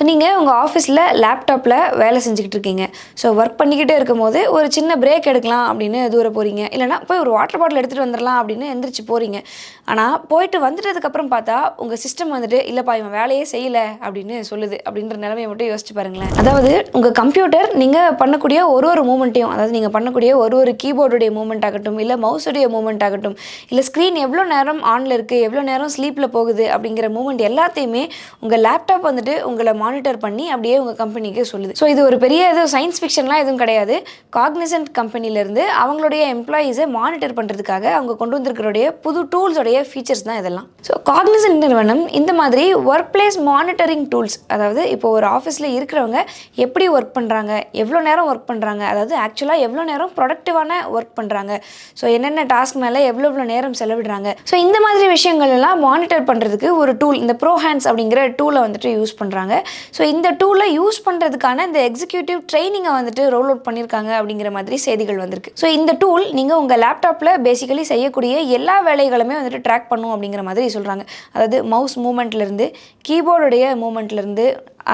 So நீங்கள் உங்கள் ஆஃபீஸில் லேப்டாப்பில் வேலை செஞ்சுக்கிட்டு இருக்கீங்க. ஸோ ஒர்க் பண்ணிக்கிட்டே இருக்கும்போது ஒரு சின்ன பிரேக் எடுக்கலாம் அப்படின்னு தூர போகிறீங்க இல்லைனா போய் ஒரு வாட்டர் பாட்டில் எடுத்துகிட்டு வந்துடலாம் அப்படின்னு எந்திரிச்சு போகிறீங்க ஆனால் போயிட்டு வந்துட்டதுக்கப்புறம் பார்த்தா உங்கள் சிஸ்டம் வந்துட்டு இல்லைப்பா இவன் வேலையே செய்யலை அப்படின்னு சொல்லுது. அப்படின்ற நிலைமையை மட்டும் யோசிச்சு பாருங்களேன். அதாவது உங்கள் கம்ப்யூட்டர் நீங்கள் பண்ணக்கூடிய ஒரு ஒரு மூமெண்ட்டையும் அதாவது நீங்கள் பண்ணக்கூடிய ஒரு ஒரு கீபோர்டுடைய மூமெண்ட் ஆகட்டும் இல்லை மவுஸுடைய மூமெண்ட் ஆகட்டும் இல்லை ஸ்க்ரீன் எவ்வளோ நேரம் ஆனில் இருக்குது எவ்வளோ நேரம் ஸ்லீப்பில் போகுது அப்படிங்கிற மூமெண்ட் எல்லாத்தையுமே உங்கள் லேப்டாப் வந்துட்டு உங்களை மானிட்டர் பண்ணி அப்படியே உங்கள் கம்பெனிக்கு சொல்லுது. ஸோ இது ஒரு பெரிய எதுவும் சயின்ஸ் ஃபிக்ஷன்லாம் எதுவும் கிடையாது. காக்னிசன்ட் கம்பெனிலேருந்து அவங்களுடைய எம்ப்ளாயீஸை மானிட்டர் பண்ணுறதுக்காக அவங்க கொண்டு வந்திருக்கிறோடைய புது டூல்ஸோடைய ஃபீச்சர்ஸ் தான் இதெல்லாம். ஸோ காக்னிசன்ட் நிறுவனம் இந்த மாதிரி ஒர்க் பிளேஸ் மானிட்டரிங் டூல்ஸ் அதாவது இப்போ ஒரு ஆஃபீஸில் இருக்கிறவங்க எப்படி ஒர்க் பண்ணுறாங்க எவ்வளோ நேரம் ஒர்க் பண்ணுறாங்க அதாவது ஆக்சுவலாக எவ்வளோ நேரம் ப்ரொடக்டிவான ஒர்க் பண்ணுறாங்க ஸோ என்னென்ன டாஸ்க் மேலே எவ்வளோ எவ்வளோ நேரம் செலவிடுறாங்க. ஸோ இந்த மாதிரி விஷயங்கள் எல்லாம் மானிட்டர் பண்ணுறதுக்கு ஒரு டூல் இந்த ப்ரோ ஹேண்ட்ஸ் அப்படிங்கிற டூலை வந்துட்டு யூஸ் பண்ணுறாங்க ஸோ இந்த டூலை யூஸ் பண்ணுறதுக்கான இந்த எக்ஸிக்யூட்டிவ் ட்ரைனிங்கை வந்துட்டு ரோல் அவுட் பண்ணியிருக்காங்க அப்படிங்கிற மாதிரி செய்திகள் வந்திருக்கு. ஸோ இந்த டூல் நீங்கள் உங்கள் லேப்டாப்பில் பேசிக்கலி செய்யக்கூடிய எல்லா வேலைகளுமே வந்துட்டு ட்ராக் பண்ணும் அப்படிங்கிற மாதிரி சொல்கிறாங்க அதாவது மவுஸ் மூமெண்ட்லேருந்து கீபோர்டுடைய மூமெண்ட்லேருந்து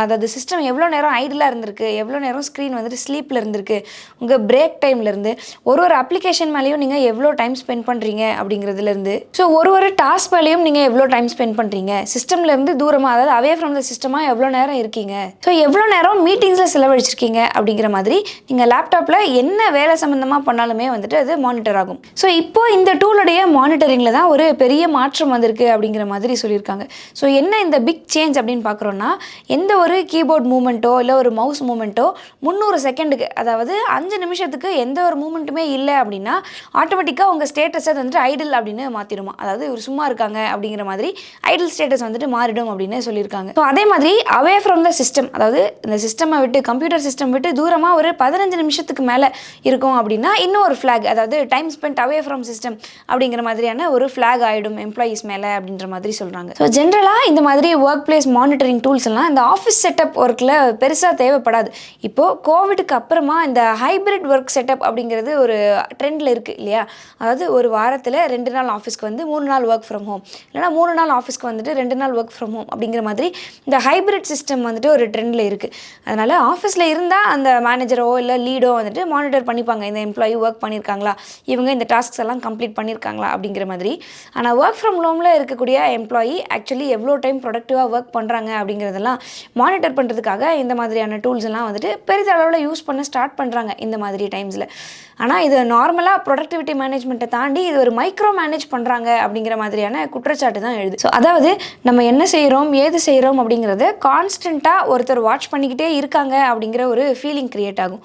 அதாவது சிஸ்டம் எவ்வளோ நேரம் ஐடிலாக இருந்திருக்கு எவ்வளோ நேரம் ஸ்க்ரீன் வந்துட்டு ஸ்லீப்பில் இருந்திருக்கு உங்கள் பிரேக் டைம்லேருந்து ஒரு ஒரு அப்ளிகேஷன் மேலேயும் நீங்கள் எவ்வளோ டைம் ஸ்பெண்ட் பண்ணுறீங்க அப்படிங்கிறதுலேருந்து ஸோ ஒரு ஒரு டாஸ்க் மேலேயும் நீங்கள் எவ்வளோ டைம் ஸ்பெண்ட் பண்ணுறீங்க சிஸ்டம்லேருந்து தூரமாக அதாவது அவே ஃப்ரம் த சிஸ்டமாக எவ்வளோ நேரம் இருக்கீங்க? ஸோ எவ்வளோ நேரம் மீட்டிங்ஸில் செலவழிச்சிருக்கீங்க அப்படிங்கிற மாதிரி நீங்கள் லேப்டாப்பில் என்ன வேலை சம்மந்தமாக பண்ணாலுமே வந்துட்டு அது மானிட்டர் ஆகும். ஸோ இப்போ இந்த டூலுடைய மானிட்டரிங்கில் தான் ஒரு பெரிய மாற்றம் வந்திருக்கு அப்படிங்கிற மாதிரி சொல்லியிருக்காங்க. ஸோ என்ன இந்த பிக் சேஞ்ச் அப்படின்னு பார்க்குறோன்னா எந்த ஒரு கீபோர்ட் மூமெண்ட்டோ இல்லை ஒரு மவுஸ் மூமெண்ட்டோ முந்நூறு செகண்டுக்கு அதாவது அஞ்சு நிமிஷத்துக்கு எந்த ஒரு மூமெண்ட்டுமே இல்லை அப்படின்னா ஆட்டோமேட்டிக்காக உங்கள் ஸ்டேட்டஸை வந்துட்டு ஐடில் அப்படின்னு மாற்றிடுமா அதாவது இவர் சும்மா இருக்காங்க அப்படிங்கிற மாதிரி ஐடில் ஸ்டேட்டஸ் வந்துட்டு மாறிடும் அப்படின்னு சொல்லியிருக்காங்க. ஸோ அதே மாதிரி அவே ஃப்ரம் த சிஸ்டம் அதாவது இந்த சிஸ்டமை விட்டு கம்ப்யூட்டர் சிஸ்டம் விட்டு தூரமாக ஒரு பதினஞ்சு நிமிஷத்துக்கு மேலே இருக்கும் அப்படின்னா இன்னும் ஒரு ஃப்ளாக் அதாவது time spend away from system அப்படிங்கிற மாதிரியான ஒரு ஃப்ளாக் ஆகிடும் எம்ப்ளாயீஸ் மேலே அப்படின்ற மாதிரி சொல்கிறாங்க ஸோ ஜென்ரலாக இந்த மாதிரி ஒர்க் பிளேஸ் மானிட்டரிங் டூல்ஸ் எல்லாம் இந்த ஆஃபீஸ் செட்டப் ஒர்க்கில் பெருசாக தேவைப்படாது. இப்போது கோவிடுக்கு அப்புறமா இந்த ஹைப்ரிட் ஒர்க் செட்டப் அப்படிங்கிறது ஒரு ட்ரெண்டில் இருக்குது இல்லையா? அதாவது ஒரு வாரத்தில் ரெண்டு நாள் ஆஃபீஸ்க்கு வந்து மூணு நாள் ஒர்க் ஃப்ரம் ஹோம் இல்லைனா மூணு நாள் ஆஃபீஸ்க்கு வந்துட்டு ரெண்டு நாள் ஒர்க் ஃப்ரம் ஹோம் அப்படிங்கிற மாதிரி இந்த ஹைப்ரிட் சிஸ்டம் வந்துட்டு ஒரு ட்ரெண்டில் இருக்குது அதனால் ஆஃபீஸில் இருந்தால் அந்த மேனேஜரோ இல்லை லீடோ வந்துட்டு மானிட்டர் பண்ணிப்பாங்க. இந்த எம்ப்ளாயி ஒர்க் பண்ணியிருக்காங்களா இவங்க இந்த டாஸ்க்ஸ் எல்லாம் கம்ப்ளீட் பண்ணியிருக்காங்களா அப்படிங்கிற மாதிரி. ஆனால் ஒர்க் ஃப்ரம் ஹோமில் இருக்கக்கூடிய எம்ப்ளாயி ஆக்சுவலி எவ்வளோ டைம் ப்ரொடக்டிவாக ஒர்க் பண்ணுறாங்க அப்படிங்கிறதெல்லாம் மானிட்டர் பண்ணுறதுக்காக இந்த மாதிரியான டூல்ஸ் எல்லாம் வந்துட்டு பெரிதளவில் யூஸ் பண்ண ஸ்டார்ட் பண்ணுறாங்க இந்த மாதிரி டைம்ஸில் ஆனால் இது நார்மலாக ப்ரொடக்டிவிட்டி மேனேஜ்மெண்ட்டை தாண்டி இது ஒரு மைக்ரோ மேனேஜ் பண்ணுறாங்க அப்படிங்கிற மாதிரியான குற்றச்சாட்டு தான் எழுது. ஸோ அதாவது நம்ம என்ன செய்கிறோம் ஏது செய்கிறோம் அப்படிங்கிறத கான்ஸ்டண்ட்டாக ஒருத்தர் வாட்ச் பண்ணிக்கிட்டே இருக்காங்க அப்படிங்கிற ஒரு ஃபீலிங் க்ரியேட் ஆகும்.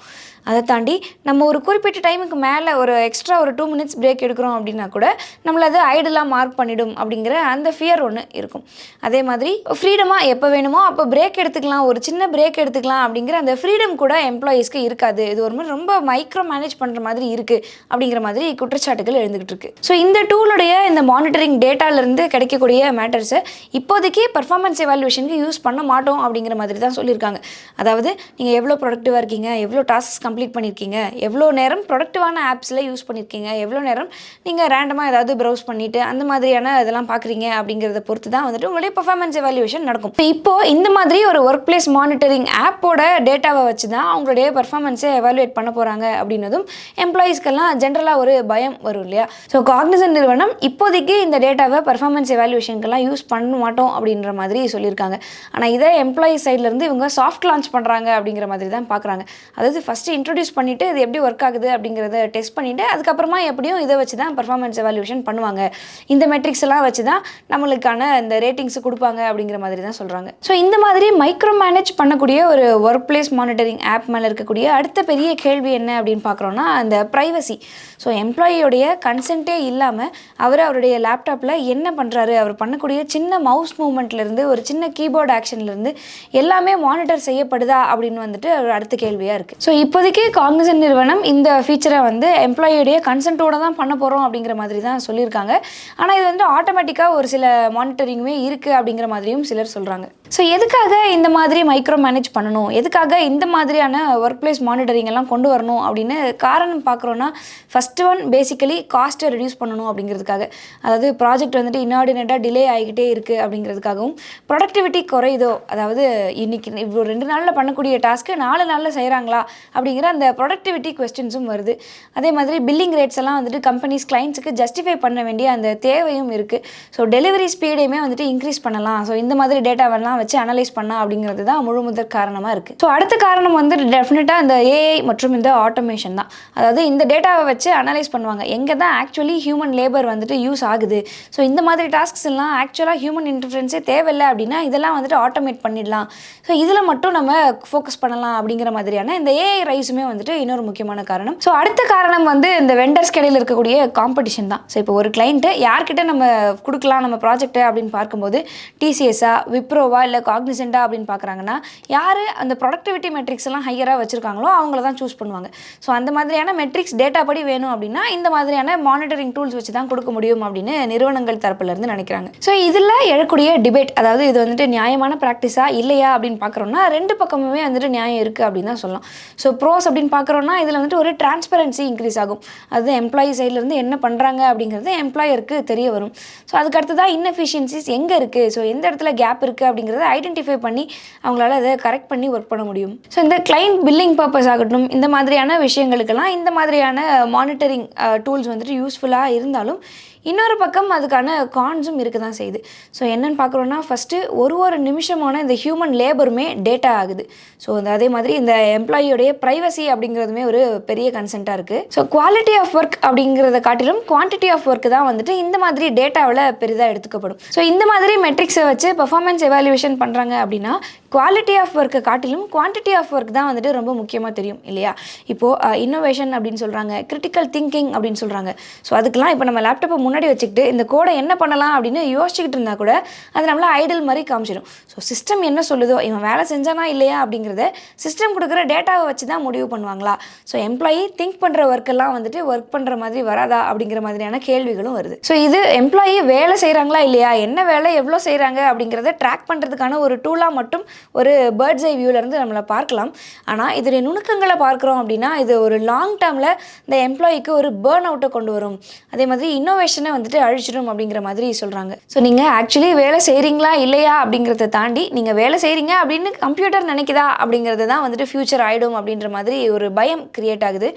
அதை தாண்டி நம்ம ஒரு குறிப்பிட்ட டைமுக்கு மேலே ஒரு எக்ஸ்ட்ரா ஒரு டூ மினிட்ஸ் பிரேக் எடுக்கிறோம் அப்படின்னா கூட நம்மளை அது ஐடலாக மார்க் பண்ணிடும் அப்படிங்கிற அந்த ஃபியர் ஒன்று இருக்கும். அதே மாதிரி ஃப்ரீடமாக எப்போ வேணுமோ அப்போ பிரேக் எடுத்துக்கலாம் ஒரு சின்ன பிரேக் எடுத்துக்கலாம் அப்படிங்கிற அந்த ஃப்ரீடம் கூட எம்ப்ளாயீஸ்க்கு இருக்காது. இது ஒரு மாதிரி ரொம்ப மைக்ரோ மேனேஜ் பண்ணுற மாதிரி இருக்குது அப்படிங்கிற மாதிரி குற்றச்சாட்டுகள் எழுந்துக்கிட்டு இருக்கு. ஸோ இந்த டூலுடைய இந்த மானிட்டரிங் டேட்டாலேருந்து கிடைக்கக்கூடிய மேட்டர்ஸை இப்போதைக்கு பர்ஃபார்மன்ஸ் எவாலுவேஷனுக்கு யூஸ் பண்ண மாட்டோம் அப்படிங்கிற மாதிரி தான் சொல்லியிருக்காங்க. அதாவது நீங்கள் எவ்வளோ ப்ரொடக்டிவாக இருக்கீங்க எவ்வளோ டாஸ்க் கம்ப்ளீட் பண்ணியிருக்கீங்க? எவ்வளோ நேரம் ப்ரொடக்டிவான ஆப்ஸில் யூஸ் பண்ணியிருக்கீங்க? எவ்வளோ நேரம் நீங்கள் ரேண்டமாக ஏதாவது ப்ரௌஸ் பண்ணிவிட்டு அந்த மாதிரியான இதெல்லாம் பார்க்குறீங்க அப்படிங்கிறத பொறுத்து தான் வந்துட்டு உங்களுடைய பர்ஃபார்மன்ஸ் எவாலுவேஷன் நடக்கும். இப்போ இப்போது இந்த மாதிரி ஒரு ஒர்க் பிளேஸ் மானிட்டரிங் ஆப்போட டேட்டாவை வச்சு தான் அவங்களுடைய பர்ஃபார்மன்ஸை எவாலுவேட் பண்ண போகிறாங்க அப்படின்னதும் எம்ப்ளாயீஸ்க்கெல்லாம் ஜென்ரலாக ஒரு பயம் வரும் இல்லையா? ஸோ காக்னிசன் நிறுவனம் இப்போதைக்கு இந்த டேட்டாவை பர்ஃபார்மன்ஸ் எவாலுவேஷனுக்கெல்லாம் யூஸ் பண்ண மாட்டோம் அப்படின்ற மாதிரி சொல்லியிருக்காங்க. ஆனால் இதை எம்ப்ளாயி சைட்லேருந்து இவங்க சாஃப்ட் லான்ச் பண்ணுறாங்க அப்படிங்கிற மாதிரி தான் பார்க்குறாங்க. அதாவது ஃபஸ்ட்டு இன்ட்ரடியூஸ் பண்ணிவிட்டு இது எப்படி ஒர்க் ஆகுது அப்படிங்கிறத டெஸ்ட் பண்ணிவிட்டு அதுக்கப்புறமா எப்படியும் இதை வச்சு தான் பர்ஃபார்மன்ஸ் எவால்யூஷன் பண்ணுவாங்க. இந்த மெட்ரிக்ஸ் எல்லாம் வச்சு தான் நம்மளுக்கான இந்த ரேட்டிங்ஸ் கொடுப்பாங்க அப்படிங்கிற மாதிரி தான் சொல்கிறாங்க ஸோ இந்த மாதிரி மைக்ரோ மேனேஜ் பண்ணக்கூடிய ஒரு ஒர்க் பிளேஸ் மானிட்டரிங் ஆப் மேலே இருக்கக்கூடிய அடுத்த பெரிய கேள்வி என்ன அப்படின்னு பார்க்குறோன்னா அந்த ப்ரைவசி ஸோ எம்ப்ளாயியோடைய கன்சென்ட்டே இல்லாமல் அவர் அவருடைய லேப்டாப்பில் என்ன பண்ணுறாரு அவர் பண்ணக்கூடிய சின்ன மவுஸ் மூமெண்ட்லேருந்து ஒரு சின்ன கீபோர்டு ஆக்ஷன்லேருந்து எல்லாமே மானிட்டர் செய்யப்படுதா அப்படின்னு வந்துட்டு ஒரு அடுத்த கேள்வியாக இருக்குது ஸோ இப்போதைக்கு காங்கிரஸ் நிறுவனம் இந்த ஃபீச்சரை வந்து எம்ப்ளாயியுடைய கன்சென்ட்டோட தான் பண்ண போகிறோம் அப்படிங்கிற மாதிரி தான் சொல்லியிருக்காங்க. ஆனால் இது வந்து ஆட்டோமேட்டிக்காக ஒரு சில மானிட்டரிங்குமே இருக்குது அப்படிங்கிற மாதிரியும் சிலர் சொல்கிறாங்க ஸோ எதுக்காக இந்த மாதிரி மைக்ரோ மேனேஜ் பண்ணணும்? எதுக்காக இந்த மாதிரியான ஒர்க் பிளேஸ் மானிட்டரிங் எல்லாம் கொண்டு வரணும்? அப்படின்னு காரணம் பார்க்குறோன்னா ஃபஸ்ட்டு ஒன் பேசிக்கலி காஸ்ட்டை ரெடியூஸ் பண்ணணும் அப்படிங்கிறதுக்காக. அதாவது ப்ராஜெக்ட் வந்துட்டு இன்னார்டினேட்டாக டிலே ஆகிக்கிட்டே இருக்குது அப்படிங்கிறதுக்காகவும் ப்ரொடக்டிவிட்டி குறையுதோ? அதாவது இன்றைக்கி இவ்வளோ ரெண்டு நாளில் பண்ணக்கூடிய டாஸ்க்கு நாலு நாளில் செய்கிறாங்களா அப்படிங்கிற அந்த ப்ரொடக்டிவிட்டி கொஸ்டின்ஸும் வருது. அதே மாதிரி பில்லிங் ரேட்ஸ் எல்லாம் வந்துட்டு கம்பெனிஸ் கிளைண்ட்ஸுக்கு ஜஸ்டிஃபை பண்ண வேண்டிய அந்த தேவையும் இருக்குது ஸோ டெலிவரி ஸ்பீடையுமே வந்துட்டு இன்க்ரீஸ் பண்ணலாம். ஸோ இந்த மாதிரி டேட்டாவெல்லாம் வச்சு அனலைஸ் பண்ணலாம் அப்படிங்கிறது தான் முழு முதற் காரணமாக இருக்குது ஸோ அடுத்த காரணம் வந்து டெஃபினட்டாக இந்த ஏஐ மற்றும் இந்த ஆட்டோமேஷன் தான். அதாவது இந்த டேட்டாவை வச்சு அனலைஸ் பண்ணுவாங்க. எங்கே தான் ஆக்சுவலி ஹியூமன் லேபர் வந்துட்டு யூஸ் ஆகுது. ஸோ இந்த மாதிரி டாஸ்க்ஸ் எல்லாம் ஆக்சுவலாக ஹியூமன் இன்டர்ஃபரன்ஸே தேவையில்லை அப்படின்னா இதெல்லாம் வந்துட்டு ஆட்டோமேட் பண்ணிடலாம். ஸோ இதில் மட்டும் நம்ம ஃபோக்கஸ் பண்ணலாம் அப்படிங்கிற மாதிரியான இந்த ஏஐ ரைஸுமே வந்துட்டு இன்னொரு முக்கியமான காரணம். ஸோ அடுத்த காரணம் வந்து இந்த வெண்டர்ஸ் கடையில் இருக்கக்கூடிய காம்படிஷன் தான். ஸோ இப்போ ஒரு கிளைண்ட்டு யார்கிட்ட நம்ம கொடுக்கலாம் நம்ம ப்ராஜெக்ட்டு அப்படின்னு பார்க்கும்போது டிசிஎஸ்ஸா விப்ரோவா இல்லை காக்னிசென்டா அப்படின்னு பார்க்குறாங்கன்னா யார் அந்த ப்ரொடக்டிவிட்டி மெட்ரிக்ஸ் எல்லாம் ஹையராக வச்சுருக்காங்களோ அவங்கள தான் சூஸ் பண்ணுவாங்க. ஸோ அந்த மாதிரியான மெட்ரிக்ஸ் டேட்டா படி வேணும் அப்படின்னா இந்த மாதிரியான மானிட்டரிங் டூல்ஸ் வச்சு தான் கொடுக்க முடியும் அப்படின்னு நிறுவனங்கள் தரப்புலேருந்து நினைக்கிறாங்க. ஸோ இதில் எழக்கூடிய டிபேட் அதாவது இது வந்துட்டு நியாயமான ப்ராக்டிஸா இல்லையா அப்படின்னு பார்க்குறோம்னா ரெண்டு பக்கமுமே வந்துட்டு நியாயம் இருக்குது அப்படின்னு தான் சொல்லலாம். ஸோ ப்ரோஸ் அப்படின்னு பார்க்குறோன்னா இதில் வந்துட்டு ஒரு டிரான்ஸ்பரன்சி இன்க்ரீஸ் ஆகும். அது எம்ப்ளாயி சைட்லேருந்து என்ன பண்ணுறாங்க அப்படிங்கிறது எம்ப்ளாயருக்கு தெரிய வரும். ஸோ அதுக்கடுத்து தான் இன்எஃபிஷியன்சிஸ் எங்கே இருக்குது ஸோ எந்த இடத்துல கேப் இருக்குது அப்படிங்கிறது ஐடென்டிஃபை பண்ணி அவங்களால அதை கரெக்ட் பண்ணி ஒர்க் பண்ண முடியும். ஸோ இந்த கிளைண்ட் பில்லிங் பர்பஸ் ஆகட்டும் இந்த மாதிரியான விஷயங்களுக்கெல்லாம் இந்த மாதிரியான மானிட்டரிங் டூல்ஸ் வந்துட்டு யூஸ்ஃபுல்லாக இருந்தாலும் இன்னொரு பக்கம் அதுக்கான கான்ஸும் இருக்க தான் செய்யுது. ஸோ என்னென்னு பார்க்குறோன்னா ஃபஸ்ட்டு ஒரு ஒரு நிமிஷமான இந்த ஹியூமன் லேபருமே டேட்டா ஆகுது. ஸோ இந்த அதே மாதிரி இந்த எம்ப்ளாயியோடைய ப்ரைவசி அப்படிங்கிறதுமே ஒரு பெரிய கன்சென்ட்டாக இருக்குது ஸோ குவாலிட்டி ஆஃப் ஒர்க் அப்படிங்கிறத காட்டிலும் குவான்டிட்டி ஆஃப் ஒர்க் தான் வந்துட்டு இந்த மாதிரி டேட்டாவில் பெரிதாக எடுத்துக்கப்படும். ஸோ இந்த மாதிரி மெட்ரிக்ஸை வச்சு பர்ஃபார்மன்ஸ் எவாலுவேஷன் பண்ணுறாங்க அப்படின்னா குவாலிட்டி ஆஃப் ஒர்க்கை காட்டிலும் குவான்டிட்டி ஆஃப் ஒர்க் தான் வந்துட்டு ரொம்ப முக்கியமாக தெரியும் இல்லையா? இப்போது இன்னோவேஷன் அப்படின்னு சொல்கிறாங்க கிரிட்டிக்கல் திங்கிங் அப்படின்னு சொல்கிறாங்க ஸோ அதுக்கெல்லாம் இப்போ நம்ம லேப்டாப்பை முன்னாடி வச்சுக்கிட்டு இந்த கோடை என்ன பண்ணலாம் அப்படின்னு யோசிச்சுக்கிட்டு இருந்தால் கூட அது நம்மள ஐடல் மாதிரி காமிச்சிடும். ஸோ சிஸ்டம் என்ன சொல்லுதோ இவன் வேலை செஞ்சானா இல்லையா அப்படிங்கிறத சிஸ்டம் கொடுக்குற டேட்டாவை வச்சு தான் முடிவு பண்ணுவாங்களா? ஸோ எம்ப்ளாயி திங்க் பண்ணுற ஒர்க்கெல்லாம் வந்துட்டு ஒர்க் பண்ணுற மாதிரி வராதா அப்படிங்கிற மாதிரியான கேள்விகளும் வருது. ஸோ இது எம்ப்ளாயி வேலை செய்கிறாங்களா இல்லையா? என்ன வேலை எவ்வளோ செய்கிறாங்க அப்படிங்கிறத ட்ராக் பண்ணுறதுக்கான ஒரு டூலாக மட்டும் ஒரு பேர்ட்ஸ் ஐ வியூவிலேருந்து நம்மளை பார்க்கலாம். ஆனால் இதோடைய நுணுக்கங்களை பார்க்குறோம் அப்படின்னா இது ஒரு லாங் டேர்மில் இந்த எம்ப்ளாயிக்கு ஒரு பேர்ன் அவுட்டை கொண்டு வரும். அதே மாதிரி இன்னோவேஷனை வந்துட்டு அழிச்சிடும் அப்படிங்கிற மாதிரி சொல்கிறாங்க ஸோ நீங்கள் ஆக்சுவலி வேலை செய்கிறீங்களா இல்லையா அப்படிங்கிறத தாண்டி நீங்கள் வேலை செய்கிறீங்க அப்படின்னு கம்ப்யூட்டர் நினைக்குதா அப்படிங்கிறது தான் வந்துட்டு ஃப்யூச்சர் ஆகிடும் அப்படின்ற மாதிரி ஒரு பயம் கிரியேட் ஆகுது.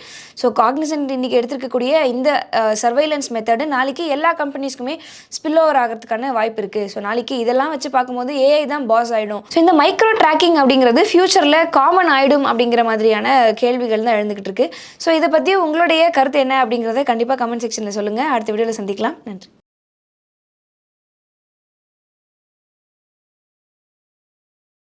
ஸோ காக்னிசன்ட் இன்றைக்கி எடுத்துருக்கக்கூடிய இந்த சர்வைலன்ஸ் மெத்தடு நாளைக்கு எல்லா கம்பெனிஸ்க்குமே ஸ்பில் ஓவர் ஆகிறதுக்கான வாய்ப்பு இருக்குது ஸோ நாளைக்கு இதெல்லாம் வச்சு பார்க்கும்போது ஏஐ தான் பாஸ் ஆகிடும் ஸோ இந்த மைக்ரோ ட்ராக்கிங் அப்படிங்கிறது ஃப்யூச்சரில் காமன் ஆகிடும் அப்படிங்கிற மாதிரியான கேள்விகள் தான் எழுந்துக்கிட்டு இருக்கு. ஸோ இதை பற்றி உங்களுடைய கருத்து என்ன அப்படிங்கிறத கண்டிப்பாக கமெண்ட் செக்ஷனில் சொல்லுங்கள் அடுத்த வீடியோவில் சந்திக்கலாம். நன்றி.